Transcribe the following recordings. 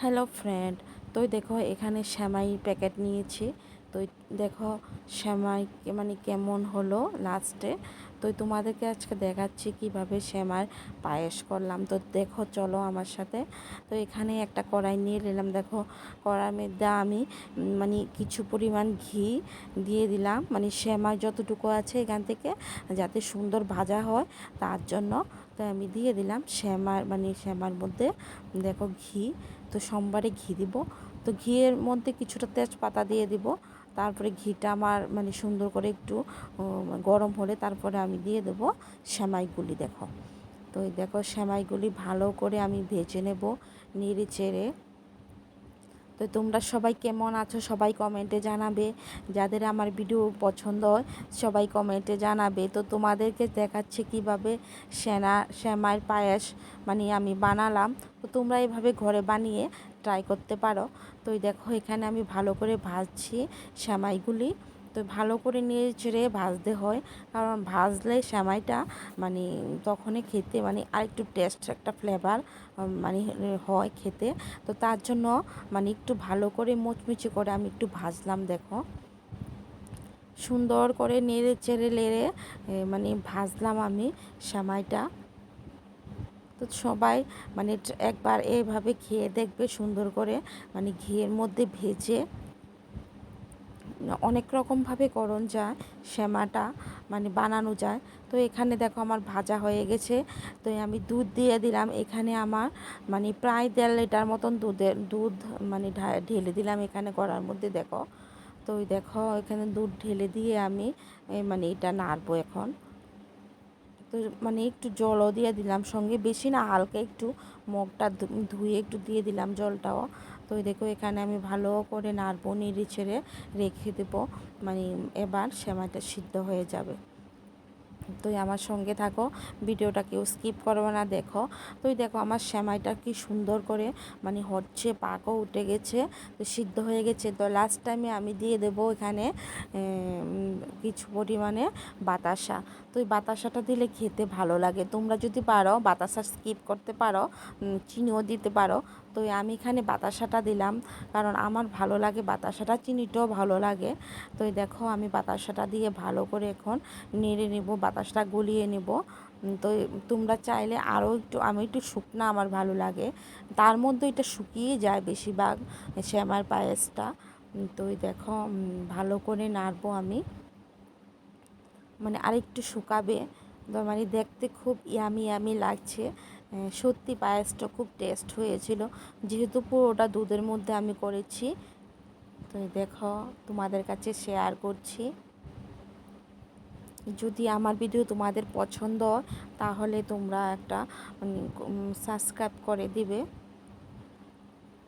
Hello friend তো দেখো এখানে শ্যামাই প্যাকেট নিয়েছি। তো দেখো শ্যামাই মানে কেমন হলো লাস্টে তো তোমাদেরকে আজকে দেখাচ্ছি কীভাবে শ্যামার পায়েস করলাম। তো দেখো চলো আমার সাথে। তো এখানে একটা কড়াই নিয়ে নিলাম। দেখো কড়ার মধ্যে আমি মানে কিছু পরিমাণ ঘি দিয়ে দিলাম। মানে শ্যামাই যতটুকু আছে এখান থেকে যাতে সুন্দর ভাজা হয় তার জন্য। তো আমি দিয়ে দিলাম শ্যামার মানে শ্যামার মধ্যে দেখো ঘি। তো সোমবারে ঘি দিব। তো ঘিয়ের মধ্যে কিছুটা তেজপাতা দিয়ে দিব। তারপরে ঘিটা আমার মানে সুন্দর করে একটু গরম হলে তারপরে আমি দিয়ে দেব সেমাইগুলি দেখো। তো এই দেখো সেমাইগুলি ভালো করে আমি ভেজে নেব নেড়ে চেড়ে। তো তোমরা সবাই কেমন আছো সবাই কমেন্টে জানাবে। যাদের আমার ভিডিও পছন্দ হয় সবাই কমেন্টে জানাবে। তো তোমাদেরকে দেখাচ্ছে কীভাবে সেনা শ্যামার পায়েস মানে আমি বানালাম। তোমরা এভাবে ঘরে বানিয়ে ট্রাই করতে পারো। তো দেখো, এখানে আমি ভালো করে ভাজছি শ্যামাইগুলি। তো ভালো করে নিয়ে চেড়ে ভাজতে হয়। কারণ ভাজলে সেমাইটা মানে তখনই খেতে মানে আরেকটু টেস্ট একটা ফ্লেভার মানে হয় খেতে। তো তার জন্য মানে একটু ভালো করে মুচমুচে করে আমি একটু ভাজলাম, দেখো। সুন্দর করে নেড়ে চেড়ে লেড়ে মানে ভাজলাম আমি সেমাইটা তো সবাই মানে একবার এভাবে খেয়ে দেখবে, সুন্দর করে মানে ঘিয়ের মধ্যে ভেজে। অনেক রকমভাবে করণ যায়, শ্যামাটা মানে বানানো যায়। তো এখানে দেখো আমার ভাজা হয়ে গেছে। তো আমি দুধ দিয়ে দিলাম। এখানে আমার মানে প্রায় দেড় লিটার মতন দুধের দুধ মানে ঢেলে দিলাম এখানে করার মধ্যে, দেখো। তো দেখো, এখানে দুধ ঢেলে দিয়ে আমি মানে এটা নাড়বো এখন। তো মানে একটু জলও দিয়ে দিলাম। সঙ্গে বেশি না, হালকা একটু মগটা ধুয়ে একটু দিয়ে দিলাম জলটাও। তো দেখো এখানে আমি ভালো করে নাড়বো, নেড়ে ছেড়ে রেখে দেবো। মানে এবার সেমাইটা সিদ্ধ হয়ে যাবে। তুই আমার সঙ্গে থাকো, ভিডিওটা কেউ স্কিপ করব না, দেখো। তুই দেখো আমার শ্যামাইটা কি সুন্দর করে মানে হচ্ছে পাকও উঠে গেছে, তো সিদ্ধ হয়ে গেছে। তো লাস্ট টাইমে আমি দিয়ে দেবো এখানে কিছু পরিমাণে বাতাসা। তো ওই বাতাসাটা দিলে খেতে ভালো লাগে। তোমরা যদি পারো বাতাসা স্কিপ করতে পারো চিনিও দিতে পারো। তো আমি এখানে বাতাসাটা দিলাম, কারণ আমার ভালো লাগে বাতাসাটা, চিনিটাও ভালো লাগে। তো দেখো, আমি বাতাসাটা দিয়ে ভালো করে এখন নেড়ে নেব, বাতাসটা গলিয়ে নেব। তো তোমরা চাইলে আরও একটু, আমি একটু শুকনা আমার ভালো লাগে। তার মধ্যে এটা শুকিয়ে যায় বেশিরভাগ শ্যামার পায়েসটা। তো দেখো ভালো করে নাড়বো আমি। মানে আরেকটু শুকাবে, তো মানে দেখতে খুব ইয়ামি ইয়ামি লাগছে। সত্যি পায়েসটা খুব টেস্ট হয়েছিল। যেহেতু পুরোটা দুধের মধ্যে আমি করেছি, তো দেখো তোমাদের কাছে শেয়ার করছি। যদি আমার ভিডিও তোমাদের পছন্দ তাহলে তোমরা একটা সাবস্ক্রাইব করে দিবে।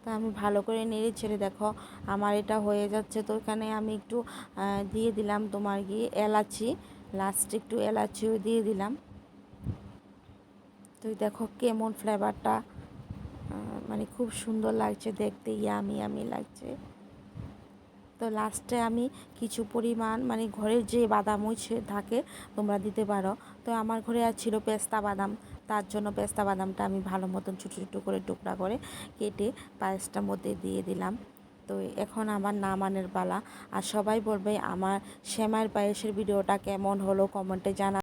তা আমি ভালো করে নেড়ে ছেড়ে দেখো, আমার এটা হয়ে যাচ্ছে তো এখানে আমি একটু দিয়ে দিলাম তোমার গিয়ে এলাচি। লাস্ট একটু এলাচিও দিয়ে দিলাম। তুই দেখো কেমন ফ্লেভারটা মানে খুব সুন্দর লাগছে দেখতে ইয়ামি ইয়ামি লাগছে। তো লাস্টে আমি কিছু পরিমাণ মানে ঘরের যে বাদাম হয়েছে, থাকে, তোমরা দিতে পারো। তো আমার ঘরে আর ছিল পেস্তা বাদাম, তার জন্য পেস্তা বাদামটা আমি ভালো মতন ছোটো ছোটো করে টুকরা করে কেটে পায়েসটার মধ্যে দিয়ে দিলাম। তো এখন আমার নামানের পালা। আর সবাই বলবে, আমার শ্যামার পায়েসের ভিডিওটা কেমন হলো? কমেন্টে জানা